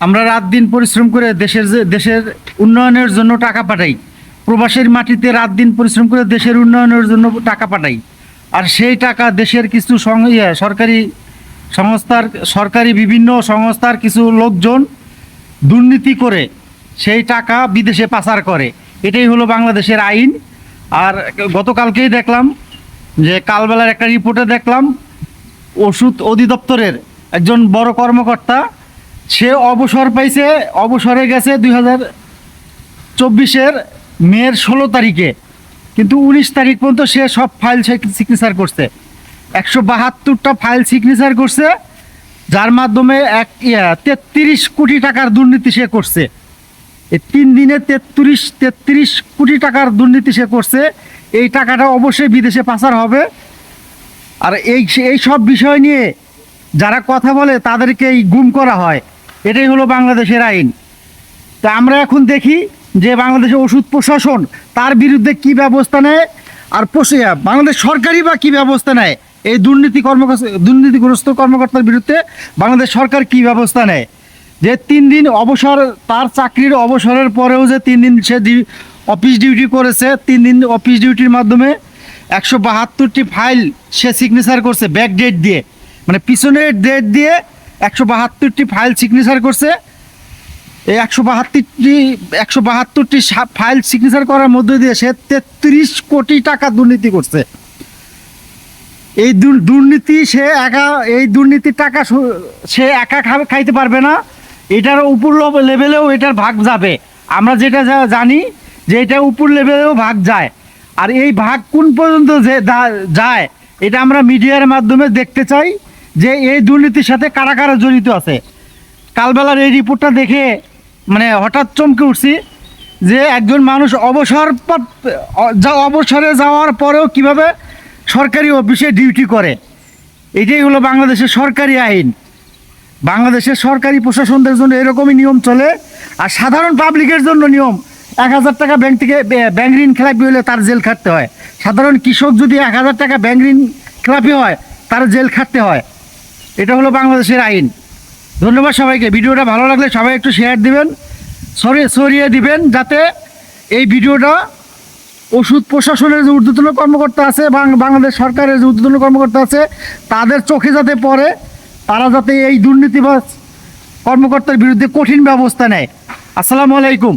আমরা রাত দিন পরিশ্রম করে দেশের যে দেশের উন্নয়নের জন্য টাকা পাঠাই। প্রবাসের মাটিতে রাত দিন পরিশ্রম করে দেশের উন্নয়নের জন্য টাকা পাঠাই। আর সেই টাকা দেশের কিছু ইয়ে, সরকারি সংস্থার সরকারি বিভিন্ন সংস্থার কিছু লোকজন দুর্নীতি করে সেই টাকা বিদেশে পাচার করে। এটাই হলো বাংলাদেশের আইন। আর গতকালকেই দেখলাম যে কালবেলার একটা রিপোর্টে দেখলাম ওষুধ অধিদপ্তরের একজন বড় কর্মকর্তা সে অবসর পাইছে, অবসরে গেছে দুই হাজার চব্বিশের মেয়ের ষোলো তারিখে। কিন্তু উনিশ তারিখ পর্যন্ত সে সব ফাইল সিগনেচার করছে। একশো বাহাত্তরটা ফাইল সিগনেচার করছে, যার মাধ্যমে এক তেত্রিশ কোটি টাকার দুর্নীতি সে করছে। এই তিন দিনে তেত্রিশ তেত্রিশ কোটি টাকার দুর্নীতি সে করছে। এই টাকাটা অবশ্যই বিদেশে পাচার হবে। আর এই এই সব বিষয় নিয়ে যারা কথা বলে তাদেরকেই গুম করা হয়। এটাই হলো বাংলাদেশের আইন। তা আমরা এখন দেখি যে বাংলাদেশের ওষুধ প্রশাসন তার বিরুদ্ধে কি ব্যবস্থা নেয় আর বাংলাদেশ সরকারই বা কি ব্যবস্থা নেয়? এই দুর্নীতি কর্মকর্তা দুর্নীতিগ্রস্ত কর্মকর্তার বিরুদ্ধে বাংলাদেশ সরকার কি ব্যবস্থা নেয়? যে তিন দিন অবসর তার চাকরির অবসরের পরেও যে তিন দিন সে অফিস ডিউটি করেছে, তিন দিন অফিস ডিউটির মাধ্যমে একশো বাহাত্তরটি ফাইল সে সিগনেচার করছে ব্যাক ডেট দিয়ে। মানে পিছনের ডেট দিয়ে একশো বাহাত্তরটি ফাইল সিগনেচার করছে। এই একশো বাহাত্তরটি একশো বাহাত্তরটি ফাইল সিগনেচার করার মধ্য দিয়ে সে তেত্রিশ কোটি টাকা দুর্নীতি করছে। এই দুর- দুর্নীতি সে একা, এই দুর্নীতির টাকা সে একা খাইতে পারবে না। এটার উপর লেভেলেও এটার ভাগ যাবে। আমরা যেটা জানি যে এটা উপর লেভেলেও ভাগ যায়। আর এই ভাগ কোন পর্যন্ত যে যায়, এটা আমরা মিডিয়ার মাধ্যমে দেখতে চাই। যে এই দুর্নীতির সাথে কারা কারা জড়িত আছে। কালবেলার এই রিপোর্টটা দেখে মানে হঠাৎ চমকে উঠছি যে একজন মানুষ অবসর যা- অবসরে যাওয়ার পরেও কীভাবে সরকারি অফিসে ডিউটি করে। এটাই হলো বাংলাদেশের সরকারি আইন। বাংলাদেশের সরকারি প্রশাসনদের জন্য এরকমই নিয়ম চলে আর সাধারণ পাবলিকের জন্য নিয়ম। এক হাজার টাকা ব্যাংক থেকে ব্যাংক ঋণ খেলাপি হলে তার জেল খাটতে হয়। সাধারণ কৃষক যদি এক হাজার টাকা ব্যাংক ঋণ খেলাপি হয়, তার জেল খাটতে হয়। এটা হলো বাংলাদেশের আইন। ধন্যবাদ সবাইকে। ভিডিওটা ভালো লাগলে সবাই একটু শেয়ার দিবেন সরিয়ে সরিয়ে দিবেন, যাতে এই ভিডিওটা ওষুধ প্রশাসনের যে ঊর্ধ্বতন কর্মকর্তা আছে বাংলাদেশ সরকারের যে ঊর্ধ্বতন কর্মকর্তা আছে, তাদের চোখে যাতে পড়ে, তারা যাতে এই দুর্নীতিবাজ কর্মকর্তার বিরুদ্ধে কঠিন ব্যবস্থা নেয়। আসসালামু আলাইকুম।